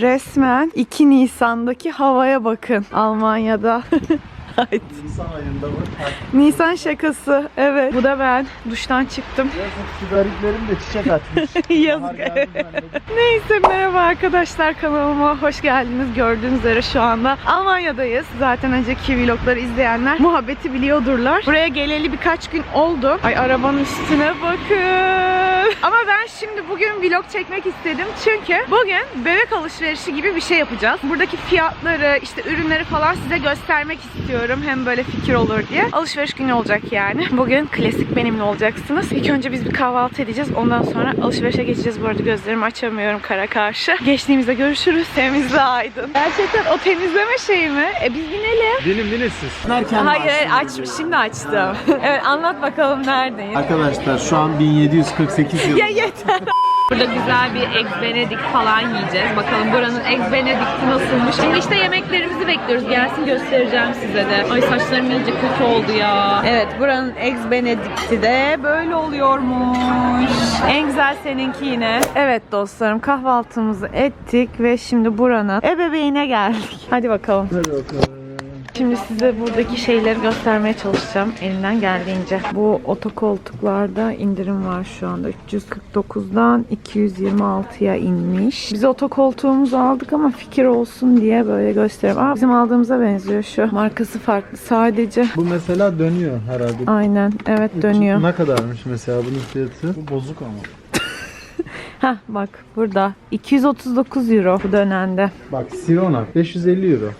Resmen 2 Nisan'daki havaya bakın Almanya'da. Haydi. Nisan ayında bu. Nisan şakası. Evet. Bu da ben. Duştan çıktım. Yazık şu gariplerim de çiçek açmış. Yazık. Neyse merhaba arkadaşlar kanalıma hoş geldiniz. Gördüğünüz üzere şu anda Almanya'dayız. Zaten önceki vlogları izleyenler muhabbeti biliyordurlar. Buraya geleli birkaç gün oldu. Ay arabanın üstüne bakın. Ama ben şimdi bugün vlog çekmek istedim. Çünkü bugün bebek alışverişi gibi bir şey yapacağız. Buradaki fiyatları, işte ürünleri falan size göstermek istiyorum. Hem böyle fikir olur diye. Alışveriş günü olacak yani. Bugün klasik benimle olacaksınız. İlk önce biz bir kahvaltı edeceğiz. Ondan sonra alışverişe geçeceğiz. Bu arada gözlerimi açamıyorum kara karşı. Geçtiğimizde görüşürüz. Temizle aydın. Gerçekten o temizleme şeyi mi? E biz binelim. Binin binin siz. Hayır, hayır aç, şimdi açtım. evet anlat bakalım neredeyiz. Arkadaşlar şu an 1748 yıl. Ya yeter. Burada güzel bir Eggs Benedict falan yiyeceğiz. Bakalım buranın Eggs Benedict'i nasılmış. Şimdi işte yemeklerimizi bekliyoruz. Gelsin göstereceğim size de. Ay saçlarım iyice kötü oldu ya. Evet buranın Eggs Benedict'i de böyle oluyormuş. En güzel seninki yine. Evet dostlarım kahvaltımızı ettik ve şimdi buranın ebeveğine geldik. Hadi bakalım. Hadi bakalım. Şimdi size buradaki şeyleri göstermeye çalışacağım elimden geldiğince. Bu otokoltuklarda indirim var şu anda. 349'dan 226'ya inmiş. Biz otokoltuğumuzu aldık ama fikir olsun diye böyle gösteriyorum. Aa, bizim aldığımıza benziyor şu. Markası farklı sadece. Bu mesela dönüyor herhalde. Aynen evet dönüyor. Ne kadarmış mesela bunun fiyatı? Bu bozuk ama. Heh bak burada 239 euro bu dönende. Bak Sirona 550 euro.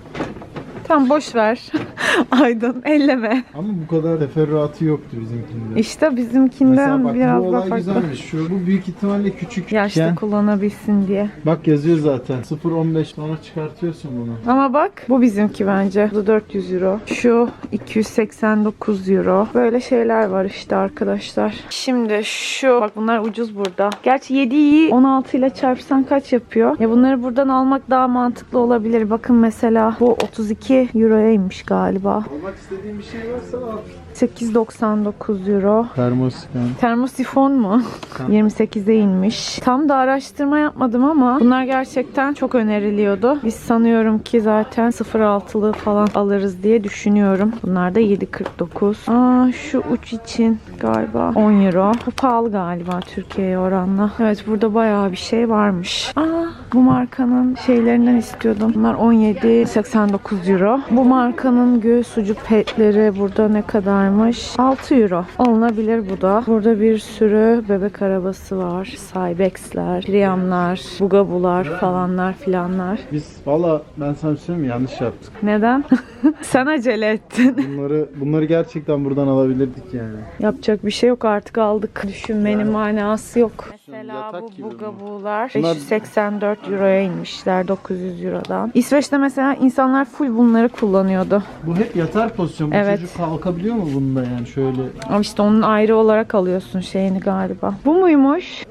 Tam boş ver. Aydın elleme. Ama bu kadar teferruatı yoktu bizimkinde. İşte Mesela bizimkinden bak biraz bu daha olay farklı. güzelmiş. Şu bu büyük ihtimalle küçük. Yaşta kullanabilsin diye. Bak yazıyor zaten. 0.15 sonra çıkartıyorsun bunu. Ama bak bu bizimki bence. Bu da 400 euro. Şu 289 euro. Böyle şeyler var işte arkadaşlar. Şimdi şu bak bunlar ucuz burada. Gerçi 7'yi 16 ile çarpsan kaç yapıyor? Ya bunları buradan almak daha mantıklı olabilir. Bakın mesela bu 32 euroya inmiş galiba. Almak istediğin bir şey varsa al. 8.99 euro. Termoskan. Termosifon mu? 28'e inmiş. Tam da araştırma yapmadım ama bunlar gerçekten çok öneriliyordu. Biz sanıyorum ki zaten 0.6'lı falan alırız diye düşünüyorum. Bunlar da 7.49. Aa şu uç için galiba 10 euro. Bu pahalı galiba Türkiye'ye oranla. Evet burada bayağı bir şey varmış. Aa bu markanın şeylerinden istiyordum. Bunlar 17.89 euro. Bu markanın göğüs ucu petleri burada ne kadarmış? 6 euro. Alınabilir bu da. Burada bir sürü bebek arabası var. Cybex'ler, Priam'lar, Bugabu'lar falanlar filanlar. Biz valla ben sana bir şey söyleyeyim mi? Yanlış yaptık. Neden? Sen acele ettin. Bunları bunları gerçekten buradan alabilirdik yani. Yapacak bir şey yok artık aldık. Düşünmenin manası yok. Mesela bu gibi bugabular Bunlar- 584 euroya inmişler 900 eurodan. İsveç'te mesela insanlar full bunları kullanıyordu. Bu hep yatar pozisyon. Bu Evet. çocuk kalkabiliyor mu bunda yani şöyle? Ama işte onun ayrı olarak alıyorsun şeyini galiba. Bu muymuş?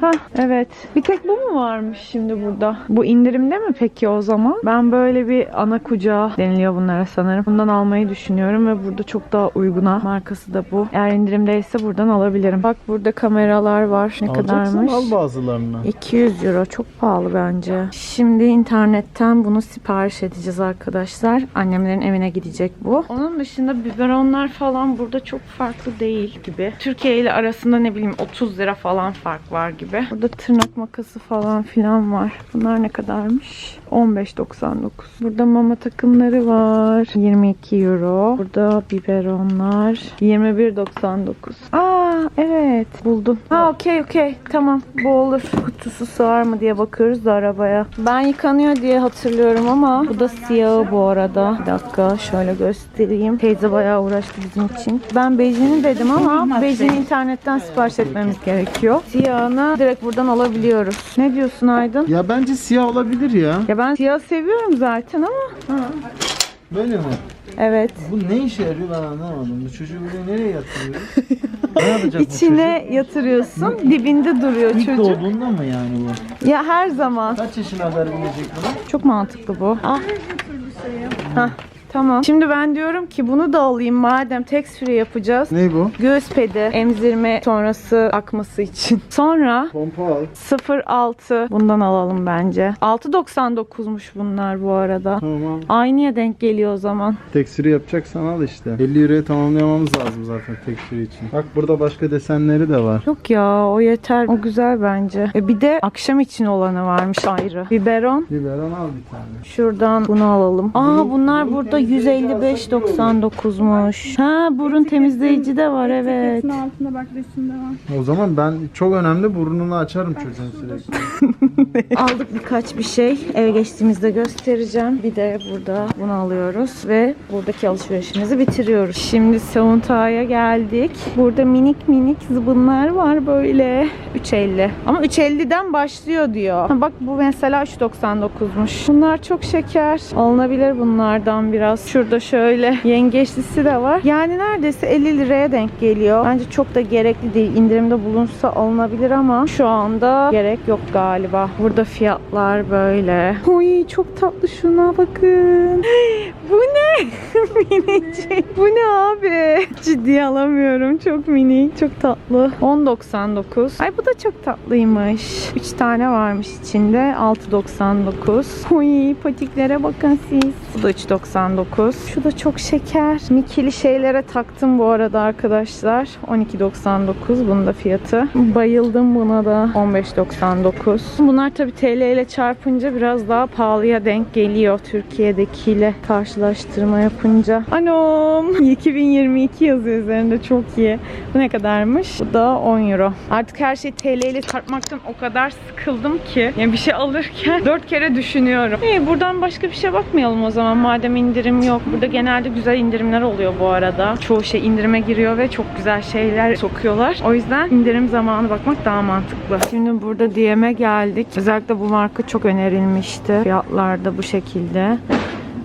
Ha evet. Bir tek bu mu varmış şimdi burada? Bu indirimde mi peki o zaman? Ben böyle bir ana kucağı deniliyor bunlara sanırım. Bundan almayı düşünüyorum ve burada çok daha uyguna. Markası da bu. Eğer indirimdeyse buradan alabilirim. Bak burada kameralar var. Ne Alacaksan kadarmış? al bazılarını. 200 euro çok pahalı bence. Şimdi internetten bunu sipariş edeceğiz arkadaşlar. Annemlerin evine gidecek bu. Onun dışında biberonlar falan burada çok farklı değil gibi. Türkiye ile arasında ne bileyim 30 lira falan fark var gibi. Burada tırnak makası falan filan var. Bunlar ne kadarmış? 15.99. Burada mama takımları var. 22 euro. Burada biberonlar 21.99. Aa evet buldum. Ha okey okey tamam bu olur. Kutusu sığar mı diye bakıyoruz da arabaya. Ben yıkanıyor diye hatırlıyorum ama bu da siyahı bu arada. Bir dakika şöyle göstereyim. Teyze bayağı uğraştı bizim için. Ben bejini dedim ama bejini internetten sipariş etmemiz gerekiyor. Siyahını direkt buradan alabiliyoruz. Ne diyorsun Aydın? Ya bence siyah olabilir ya. Ya ben siyah seviyorum zaten ama. Böyle mi? Evet. Bu ne işe yarıyor ben anlamadım. Bu çocuğu böyle nereye yatırıyoruz? ne yapacak bu İçine yatırıyorsun. Dibinde duruyor çocuk? İlk doğduğunda mı yani bu? Ya her zaman. Kaç yaşına haber bilecek bunu? Çok mantıklı bu. Ah. Hah, Tamam. Şimdi ben diyorum ki bunu da alayım madem tax free yapacağız. Ne bu? Göğüs pedi emzirme sonrası akması için. Sonra Pompa al. 06 bundan alalım bence. 6.99'muş bunlar bu arada. Tamam. Aynıya denk geliyor o zaman. Tekstürü yapacaksan al işte. 50 euroya tamamlayamamız lazım zaten tekstürü için. Bak burada başka desenleri de var. Yok ya o yeter. O güzel bence. E bir de akşam için olanı varmış ayrı. Biberon. Biberon al bir tane. Şuradan bunu alalım. Aa bunlar burada 155.99'muş. Ha burun temizleyici de var evet. Altında bak resimde var. O zaman ben çok önemli burnunu açarım çocuğun sürekli. Aldık birkaç bir şey. Eve geçtiğimizde göstereceğim. Bir de burada bunu alıyoruz ve buradaki alışverişimizi bitiriyoruz. Şimdi Savunta'ya geldik. Burada minik minik zıbınlar var böyle. 3.50. Ama 3.50'den başlıyor diyor. Ha, bak bu mesela 3.99'muş. Bunlar çok şeker. Alınabilir bunlardan biraz. Şurada şöyle yengeçlisi de var. Yani neredeyse 50 liraya denk geliyor. Bence çok da gerekli değil. İndirimde bulunsa alınabilir ama şu anda gerek yok galiba. Burada fiyatlar böyle. Uy çok tatlı şuna bakın. Bu ne? Minicik. Bu ne abi? Ciddiye alamıyorum. Çok minik. Çok tatlı. 10.99. Ay bu da çok tatlıymış. 3 tane varmış içinde. 6.99. Uy patiklere bakın siz. Bu da 3.99. Şu da çok şeker. Mikili şeylere taktım bu arada arkadaşlar. 12.99 bunun da fiyatı. Bayıldım buna da. 15.99. Bunlar tabi TL ile çarpınca biraz daha pahalıya denk geliyor Türkiye'dekiyle karşılaştırma yapınca. Anom 2022 yazıyor üzerinde çok iyi. Bu ne kadarmış? Bu da 10 euro. Artık her şey TL ile çarpmaktan o kadar sıkıldım ki. Yani bir şey alırken 4 kere düşünüyorum. İyi buradan başka bir şey bakmayalım o zaman madem indirim yok. Burada genelde güzel indirimler oluyor bu arada. Çoğu şey indirime giriyor ve çok güzel şeyler sokuyorlar. O yüzden indirim zamanı bakmak daha mantıklı. Şimdi burada DM'e geldik. Özellikle bu marka çok önerilmişti. Fiyatlar da bu şekilde.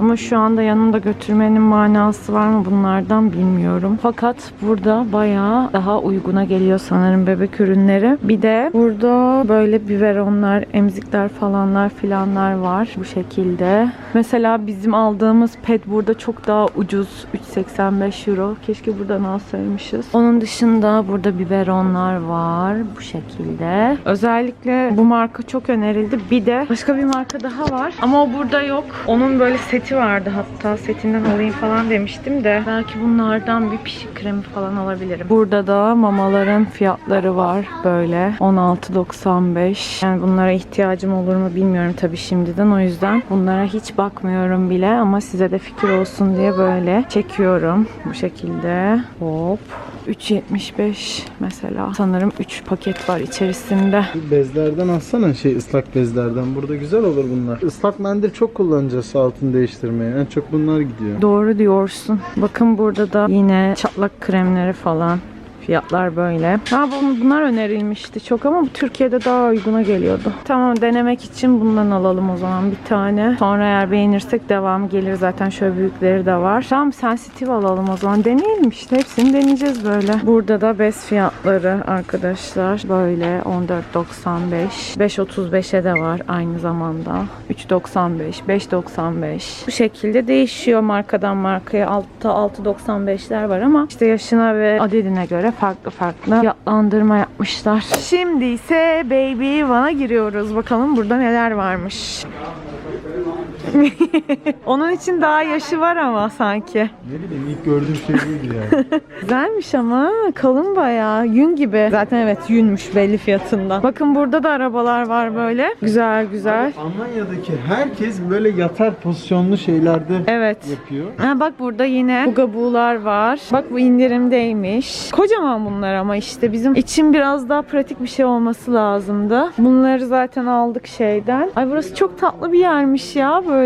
Ama şu anda yanımda götürmenin manası var mı bunlardan bilmiyorum. Fakat burada bayağı daha uyguna geliyor sanırım bebek ürünleri. Bir de burada böyle biberonlar, emzikler falanlar filanlar var bu şekilde. Mesela bizim aldığımız pet burada çok daha ucuz. 3.85 euro. Keşke buradan alsaymışız. Onun dışında burada biberonlar var bu şekilde. Özellikle bu marka çok önerildi. Bir de başka bir marka daha var. Ama o burada yok. Onun böyle seti vardı hatta. Setinden alayım falan demiştim de. Belki bunlardan bir pişik kremi falan alabilirim. Burada da mamaların fiyatları var böyle. 16.95. Yani bunlara ihtiyacım olur mu bilmiyorum tabii şimdiden. O yüzden bunlara hiç bakmıyorum bile. Ama size de fikir olsun diye böyle çekiyorum. Bu şekilde. Hop. 3.75 mesela. Sanırım 3 paket var içerisinde. Bezlerden alsana şey ıslak bezlerden. Burada güzel olur bunlar. Islak mendil çok kullanacağız altını değiştirmeye. En çok bunlar gidiyor. Doğru diyorsun. Bakın burada da yine çatlak kremleri falan. Fiyatlar böyle. Ha bu- bunlar önerilmişti çok ama Türkiye'de daha uyguna geliyordu. Tamam denemek için bundan alalım o zaman bir tane. Sonra eğer beğenirsek devamı gelir zaten şöyle büyükleri de var. Tamam sensitif alalım o zaman. Deneyelim işte. Hepsini deneyeceğiz böyle. Burada da bez fiyatları arkadaşlar. Böyle 14.95. 5.35'e de var aynı zamanda. 3.95, 5.95. Bu şekilde değişiyor markadan markaya. Altta 6.95'ler var ama işte yaşına ve adedine göre farklı farklı fiyatlandırma yapmışlar. Şimdi ise Baby One'a giriyoruz. Bakalım burada neler varmış. Onun için daha yaşı var ama sanki. Ne bileyim ilk gördüğüm şey buydu yani. Güzelmiş ama kalın bayağı. Yün gibi. Zaten evet yünmüş belli fiyatından. Bakın burada da arabalar var böyle. Güzel güzel. Almanya'daki herkes böyle yatar pozisyonlu şeylerde Evet. yapıyor. Ha bak burada yine bugabular var. Bak bu indirimdeymiş. Kocaman bunlar ama işte bizim için biraz daha pratik bir şey olması lazımdı. Bunları zaten aldık şeyden. Ay burası çok tatlı bir yermiş ya böyle.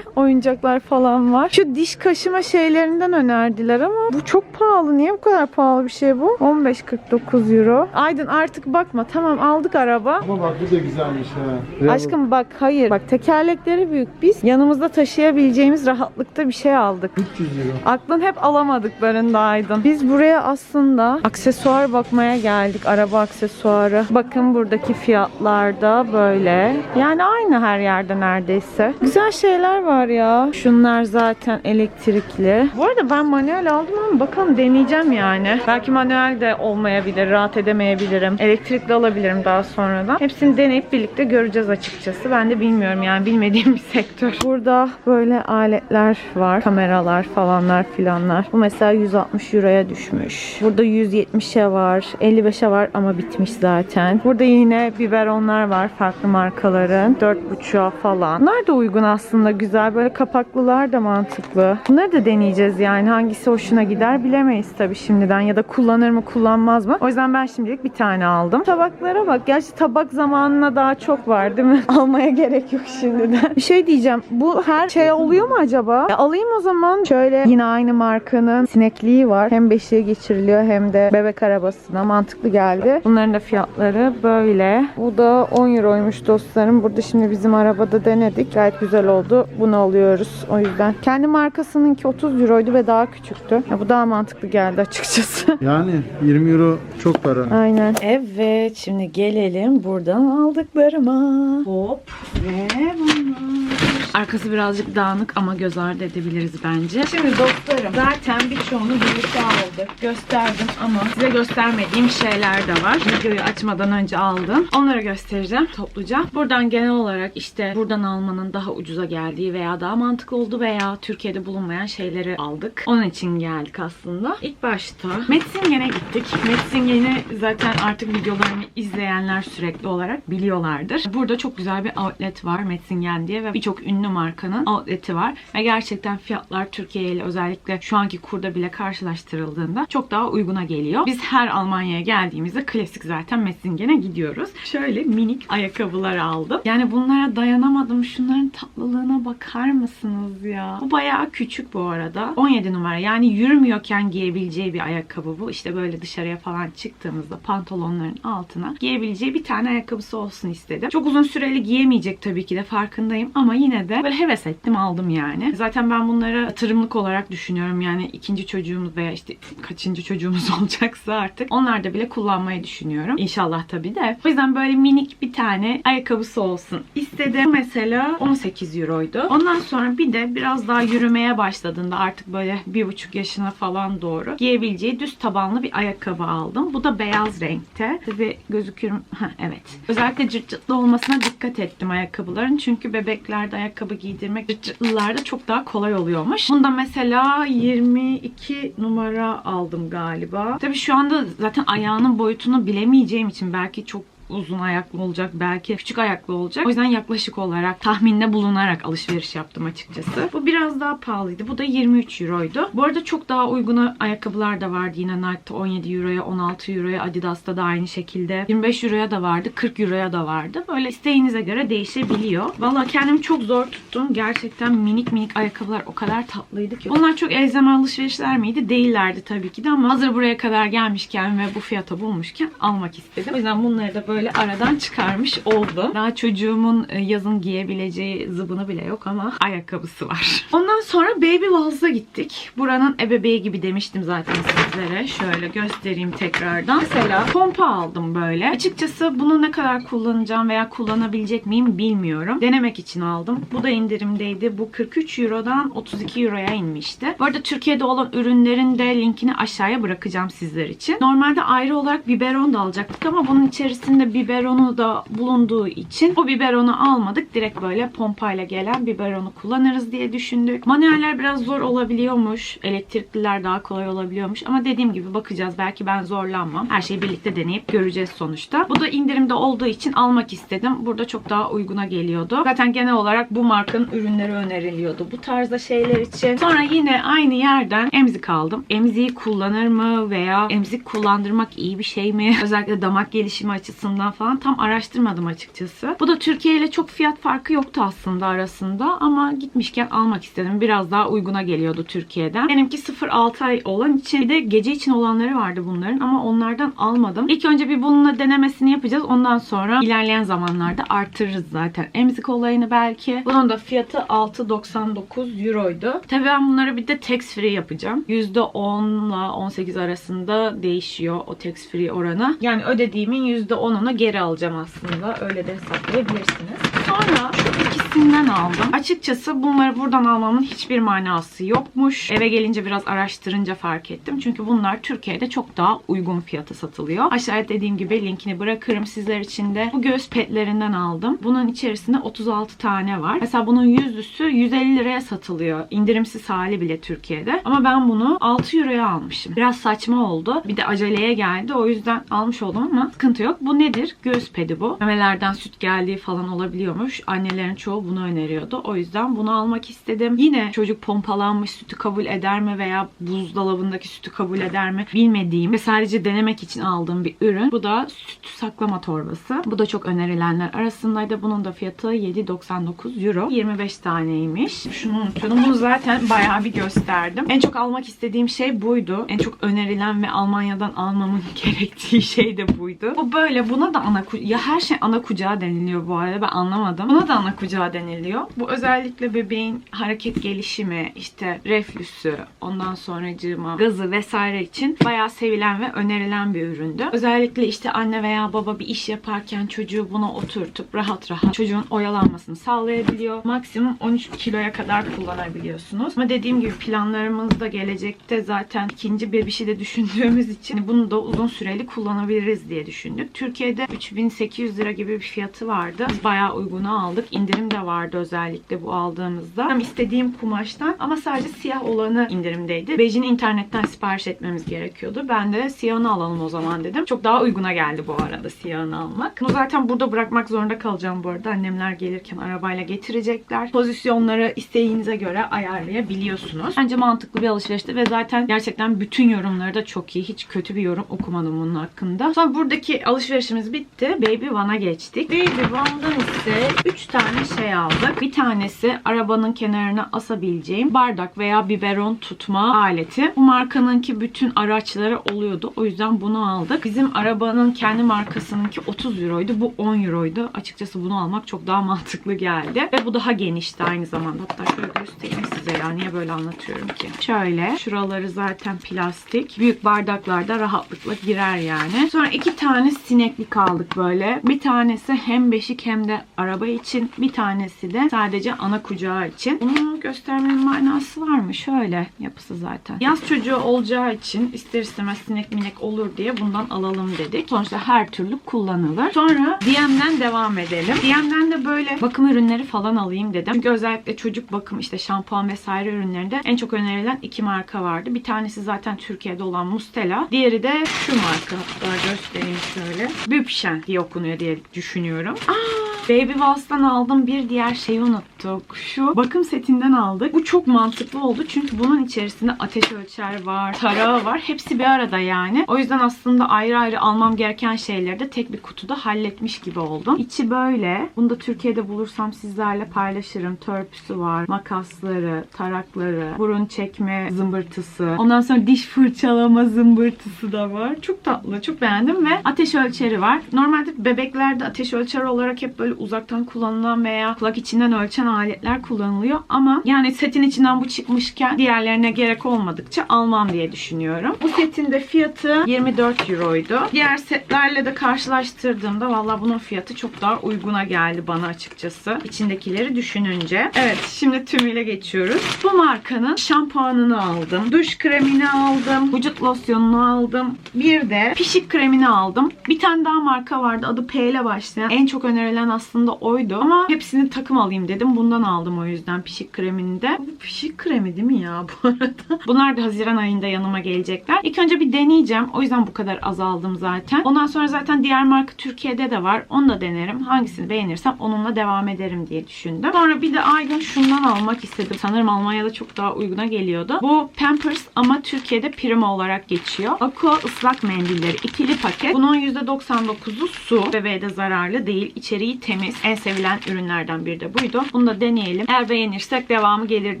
Oyuncaklar falan var. Şu diş kaşıma şeylerinden önerdiler ama bu çok pahalı. Niye bu kadar pahalı bir şey bu? 15.49 euro. Aydın artık bakma. Tamam aldık araba. Ama bak bu da güzelmiş ha. Aşkım bak hayır. Bak tekerlekleri büyük. Biz yanımızda taşıyabileceğimiz rahatlıkta bir şey aldık. 300 euro. Aklın hep alamadıklarında Aydın. Biz buraya aslında aksesuar bakmaya geldik. Araba aksesuarı. Bakın buradaki fiyatlarda böyle. Yani aynı her yerde neredeyse. Güzel şeyler şeyler var ya. Şunlar zaten elektrikli. Bu arada ben manuel aldım ama bakalım deneyeceğim yani. Belki manuel de olmayabilir, rahat edemeyebilirim. Elektrikli alabilirim daha sonradan. Hepsini deneyip birlikte göreceğiz açıkçası. Ben de bilmiyorum yani bilmediğim bir sektör. Burada böyle aletler var. Kameralar falanlar filanlar. Bu mesela 160 euroya düşmüş. Burada 170'e var. 55'e var ama bitmiş zaten. Burada yine biberonlar var farklı markaların. 4,5'a falan. Bunlar da uygun aslında güzel. Böyle kapaklılar da mantıklı. Bunları da deneyeceğiz yani. Hangisi hoşuna gider bilemeyiz tabii şimdiden. Ya da kullanır mı kullanmaz mı? O yüzden ben şimdilik bir tane aldım. Tabaklara bak. Gerçi tabak zamanına daha çok var değil mi? Almaya gerek yok şimdiden. Bir şey diyeceğim. Bu her şey oluyor mu acaba? Ya alayım o zaman. Şöyle yine aynı markanın sinekliği var. Hem beşiğe geçiriliyor hem de bebek arabasına. Mantıklı geldi. Bunların da fiyatları böyle. Bu da 10 euroymuş dostlarım. Burada şimdi bizim arabada denedik. Gayet güzel oldu. Bunu alıyoruz o yüzden. Kendi markasınınki 30 euroydu ve daha küçüktü. Ya bu daha mantıklı geldi açıkçası. Yani 20 euro çok para. Aynen. Evet şimdi gelelim buradan aldıklarıma. Hop ve bunlar. Arkası birazcık dağınık ama göz ardı edebiliriz bence. Şimdi dostlarım zaten birçoğunu birlikte aldık. Gösterdim ama size göstermediğim şeyler de var. Videoyu açmadan önce aldım. Onları göstereceğim topluca. Buradan genel olarak işte buradan almanın daha ucuza geldiği veya daha mantıklı olduğu veya Türkiye'de bulunmayan şeyleri aldık. Onun için geldik aslında. İlk başta Metzingen'e gittik. Metzingen'i zaten artık videolarımı izleyenler sürekli olarak biliyorlardır. Burada çok güzel bir outlet var Metzingen diye ve birçok ünlü markanın outleti var. Ve gerçekten fiyatlar Türkiye ile özellikle şu anki kurda bile karşılaştırıldığında çok daha uyguna geliyor. Biz her Almanya'ya geldiğimizde klasik zaten Metzingen'e gidiyoruz. Şöyle minik ayakkabılar aldım. Yani bunlara dayanamadım. Şunların tatlılığına bakar mısınız ya? Bu bayağı küçük bu arada. 17 numara. Yani yürümüyorken giyebileceği bir ayakkabı bu. İşte böyle dışarıya falan çıktığımızda pantolonların altına giyebileceği bir tane ayakkabısı olsun istedim. Çok uzun süreli giyemeyecek tabii ki de farkındayım ama yine de böyle heves ettim aldım yani. Zaten ben bunları yatırımlık olarak düşünüyorum. Yani ikinci çocuğumuz veya işte kaçıncı çocuğumuz olacaksa artık onlarda bile kullanmayı düşünüyorum. İnşallah tabii de. O yüzden böyle minik bir tane ayakkabısı olsun istedim. Mesela 18 euroydu. Ondan sonra bir de biraz daha yürümeye başladığında artık böyle bir buçuk yaşına falan doğru giyebileceği düz tabanlı bir ayakkabı aldım. Bu da beyaz renkte. Tabii gözükür mü? Ha, evet. Özellikle cırt cırtlı olmasına dikkat ettim ayakkabıların. Çünkü bebeklerde ayakkabı giydirmek cırt cırtlılarda çok daha kolay oluyormuş. Bunda mesela 22 numara aldım galiba. Tabii şu anda zaten ayağının boyutunu bilemeyeceğim için belki çok uzun ayaklı olacak, belki küçük ayaklı olacak. O yüzden yaklaşık olarak tahminde bulunarak alışveriş yaptım açıkçası. Bu biraz daha pahalıydı. Bu da 23 euroydu. Bu arada çok daha uygun ayakkabılar da vardı. Yine Nike'da 17 euroya, 16 euroya, Adidas'ta da aynı şekilde. 25 euroya da vardı, 40 euroya da vardı. Böyle isteğinize göre değişebiliyor. Valla kendimi çok zor tuttum. Gerçekten minik minik ayakkabılar o kadar tatlıydı ki. Onlar çok elzeme alışverişler miydi? Değillerdi tabii ki de ama hazır buraya kadar gelmişken ve bu fiyata bulmuşken almak istedim. O yüzden bunları da böyle aradan çıkarmış oldum. Daha çocuğumun e, yazın giyebileceği zıbını bile yok ama ayakkabısı var. Ondan sonra Baby Walls'a gittik. Buranın ebeveyi gibi demiştim zaten sizlere. Şöyle göstereyim tekrardan. Mesela pompa aldım böyle. Açıkçası bunu ne kadar kullanacağım veya kullanabilecek miyim bilmiyorum. Denemek için aldım. Bu da indirimdeydi. Bu 43 Euro'dan 32 Euro'ya inmişti. Bu arada Türkiye'de olan ürünlerin de linkini aşağıya bırakacağım sizler için. Normalde ayrı olarak biberon da alacaktık ama bunun içerisinde biberonu da bulunduğu için o biberonu almadık. Direkt böyle pompayla gelen biberonu kullanırız diye düşündük. Manueller biraz zor olabiliyormuş. Elektrikliler daha kolay olabiliyormuş. Ama dediğim gibi bakacağız. Belki ben zorlanmam. Her şeyi birlikte deneyip göreceğiz sonuçta. Bu da indirimde olduğu için almak istedim. Burada çok daha uyguna geliyordu. Zaten genel olarak bu markanın ürünleri öneriliyordu. Bu tarzda şeyler için. Sonra yine aynı yerden emzik aldım. Emziği kullanır mı veya emzik kullandırmak iyi bir şey mi? Özellikle damak gelişimi açısından falan tam araştırmadım açıkçası. Bu da Türkiye ile çok fiyat farkı yoktu aslında arasında ama gitmişken almak istedim. Biraz daha uyguna geliyordu Türkiye'den. Benimki 0-6 ay olan için bir de gece için olanları vardı bunların ama onlardan almadım. İlk önce bir bununla denemesini yapacağız. Ondan sonra ilerleyen zamanlarda artırırız zaten. Emzik olayını belki. Bunun da fiyatı 6.99 euroydu. Tabii ben bunları bir de tax free yapacağım. %10 ile 18 arasında değişiyor o tax free oranı. Yani ödediğimin %10'unu geri alacağım aslında. Öyle de hesaplayabilirsiniz. Sonra şu ikisinden aldım. Açıkçası bunları buradan almamın hiçbir manası yokmuş. Eve gelince biraz araştırınca fark ettim. Çünkü bunlar Türkiye'de çok daha uygun fiyata satılıyor. Aşağıya dediğim gibi linkini bırakırım sizler için de. Bu göğüs petlerinden aldım. Bunun içerisinde 36 tane var. Mesela bunun yüzlüsü 150 liraya satılıyor. İndirimsiz hali bile Türkiye'de. Ama ben bunu 6 euroya almışım. Biraz saçma oldu. Bir de aceleye geldi. O yüzden almış oldum ama sıkıntı yok. Bu nedir? Göğüs pedi bu. Memelerden süt geldiği falan olabiliyormuş. Annelerin çoğu bunu öneriyordu. O yüzden bunu almak istedim. Yine çocuk pompalanmış sütü kabul eder mi veya buzdolabındaki sütü kabul eder mi bilmediğim ve sadece denemek için aldığım bir ürün. Bu da süt saklama torbası. Bu da çok önerilenler arasındaydı. Bunun da fiyatı 7.99 euro. 25 taneymiş. Şunu unutuyordum. Bunu zaten bayağı bir gösterdim. En çok almak istediğim şey buydu. En çok önerilen ve Almanya'dan almamın gerektiği şey de buydu. Bu böyle. Buna da ana ya her şey ana kucağı deniliyor bu arada. Ben anlamadım. Buna da ana kucağı deniliyor. Bu özellikle bebeğin hareket gelişimi, işte reflüsü, ondan sonracığıma gazı vesaire için bayağı sevilen ve önerilen bir üründü. Özellikle işte anne veya baba bir iş yaparken çocuğu buna oturtup rahat rahat çocuğun oyalanmasını sağlayabiliyor. Maksimum 13 kiloya kadar kullanabiliyorsunuz. Ama dediğim gibi planlarımızda gelecekte zaten ikinci bebişi de düşündüğümüz için bunu da uzun süreli kullanabiliriz diye düşündük. Türkiye'de 3800 lira gibi bir fiyatı vardı. Biz bayağı uyguna aldık. İndirim de vardı özellikle bu aldığımızda. Hem istediğim kumaştan ama sadece siyah olanı indirimdeydi. Bejini internetten sipariş etmemiz gerekiyordu. Ben de siyahını alalım o zaman dedim. Çok daha uyguna geldi bu arada siyahını almak. Bunu zaten burada bırakmak zorunda kalacağım bu arada. Annemler gelirken arabayla getirecekler. Pozisyonları isteğinize göre ayarlayabiliyorsunuz. Bence mantıklı bir alışverişti ve zaten gerçekten bütün yorumları da çok iyi. Hiç kötü bir yorum okumadım bunun hakkında. Sonra buradaki alışverişimiz bitti. Baby One'a geçtik. Baby One'dan ise 3 tane şey aldık. Bir tanesi arabanın kenarına asabileceğim bardak veya biberon tutma aleti. Bu markanınki bütün araçları oluyordu. O yüzden bunu aldık. Bizim arabanın kendi markasınınki 30 euroydu. Bu 10 euroydu. Açıkçası bunu almak çok daha mantıklı geldi. Ve bu daha genişti aynı zamanda. Hatta şöyle göstereyim size ya. Niye böyle anlatıyorum ki? Şöyle. Şuraları zaten plastik. Büyük bardaklarda rahatlıkla girer yani. Sonra iki tane sineklik aldık böyle. Bir tanesi hem beşik hem de araba için. Bir tanesi de sadece ana kucağı için. Bunu göstermenin manası var mı? Şöyle yapısı zaten. Yaz çocuğu olacağı için ister istemez sinek minek olur diye bundan alalım dedik. Sonuçta her türlü kullanılır. Sonra DM'den devam edelim. DM'den de böyle bakım ürünleri falan alayım dedim. Çünkü özellikle çocuk bakım işte şampuan vesaire ürünlerinde en çok önerilen iki marka vardı. Bir tanesi zaten Türkiye'de olan Mustela. Diğeri de şu marka. Hatta göstereyim şöyle. Büpşen diye okunuyor diye düşünüyorum. Aa, Baby Walls'tan aldım bir diğer şeyi unuttuk. Şu bakım setinden aldık. Bu çok mantıklı oldu çünkü bunun içerisinde ateş ölçer var, tarağı var. Hepsi bir arada yani. O yüzden aslında ayrı ayrı almam gereken şeyleri de tek bir kutuda halletmiş gibi oldum. İçi böyle. Bunu da Türkiye'de bulursam sizlerle paylaşırım. Törpüsü var, makasları, tarakları, burun çekme zımbırtısı. Ondan sonra diş fırçalama zımbırtısı da var. Çok tatlı, çok beğendim ve ateş ölçeri var. Normalde bebeklerde ateş ölçeri olarak hep böyle uzaktan kullanılan veya kulak içinden ölçen aletler kullanılıyor. Ama yani setin içinden bu çıkmışken diğerlerine gerek olmadıkça almam diye düşünüyorum. Bu setin de fiyatı 24 euroydu. Diğer setlerle de karşılaştırdığımda valla bunun fiyatı çok daha uyguna geldi bana açıkçası. İçindekileri düşününce. Evet şimdi tümüyle geçiyoruz. Bu markanın şampuanını aldım. Duş kremini aldım. Vücut losyonunu aldım. Bir de pişik kremini aldım. Bir tane daha marka vardı. Adı P ile başlayan. En çok önerilen aslında oydu. Ama hepsini takım alayım dedim. Bundan aldım o yüzden pişik kremini de. Bu pişik kremi değil mi ya bu arada? Bunlar da Haziran ayında yanıma gelecekler. İlk önce bir deneyeceğim. O yüzden bu kadar az aldım zaten. Ondan sonra zaten diğer marka Türkiye'de de var. Onu da denerim. Hangisini beğenirsem onunla devam ederim diye düşündüm. Sonra bir de Aygün şundan almak istedim. Sanırım Almanya'da çok daha uyguna geliyordu. Bu Pampers ama Türkiye'de Prima olarak geçiyor. Aqua ıslak mendilleri. ikili paket. Bunun %99'u su. Bebeğe de zararlı değil. İçeriği temiz. En sevilen ürünlerden biri de buydu. Bunu da deneyelim. Eğer beğenirsek devamı gelir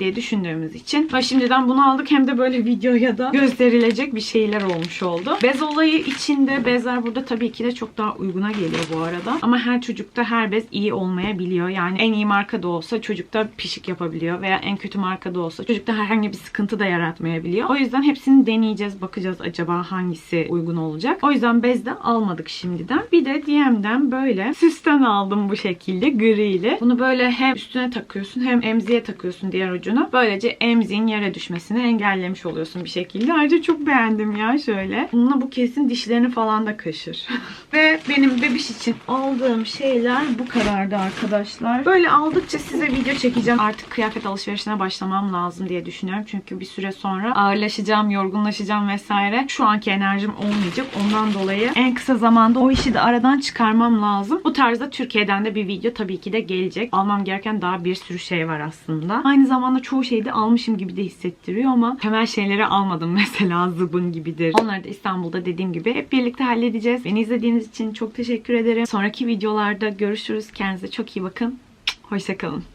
diye düşündüğümüz için. Ve şimdiden bunu aldık. Hem de böyle videoya da gösterilecek bir şeyler olmuş oldu. Bez olayı içinde bezler burada tabii ki de çok daha uyguna geliyor bu arada. Ama her çocukta her bez iyi olmayabiliyor. Yani en iyi marka da olsa çocukta pişik yapabiliyor. Veya en kötü marka da olsa çocukta herhangi bir sıkıntı da yaratmayabiliyor. O yüzden hepsini deneyeceğiz. Bakacağız acaba hangisi uygun olacak. O yüzden bez de almadık şimdiden. Bir de DM'den böyle süsten aldım Bu şekilde griyle. Bunu böyle hem üstüne takıyorsun hem emziğe takıyorsun diğer ucuna. Böylece emziğin yere düşmesini engellemiş oluyorsun bir şekilde. Ayrıca çok beğendim ya şöyle. Bununla bu kesin dişlerini falan da kaşır. Ve benim bebiş için aldığım şeyler bu kadardı arkadaşlar. Böyle aldıkça size video çekeceğim. Artık kıyafet alışverişine başlamam lazım diye düşünüyorum. Çünkü bir süre sonra ağırlaşacağım, yorgunlaşacağım vesaire. Şu anki enerjim olmayacak. Ondan dolayı en kısa zamanda o işi de aradan çıkarmam lazım. Bu tarzda Türkiye'den de bir video tabii ki de gelecek. Almam gereken daha bir sürü şey var aslında. Aynı zamanda çoğu şeyi de almışım gibi de hissettiriyor ama temel şeyleri almadım. Mesela zıbın gibidir. Onları da İstanbul'da dediğim gibi hep birlikte halledeceğiz. Beni izlediğiniz için çok teşekkür ederim. Sonraki videolarda görüşürüz. Kendinize çok iyi bakın. Hoşçakalın.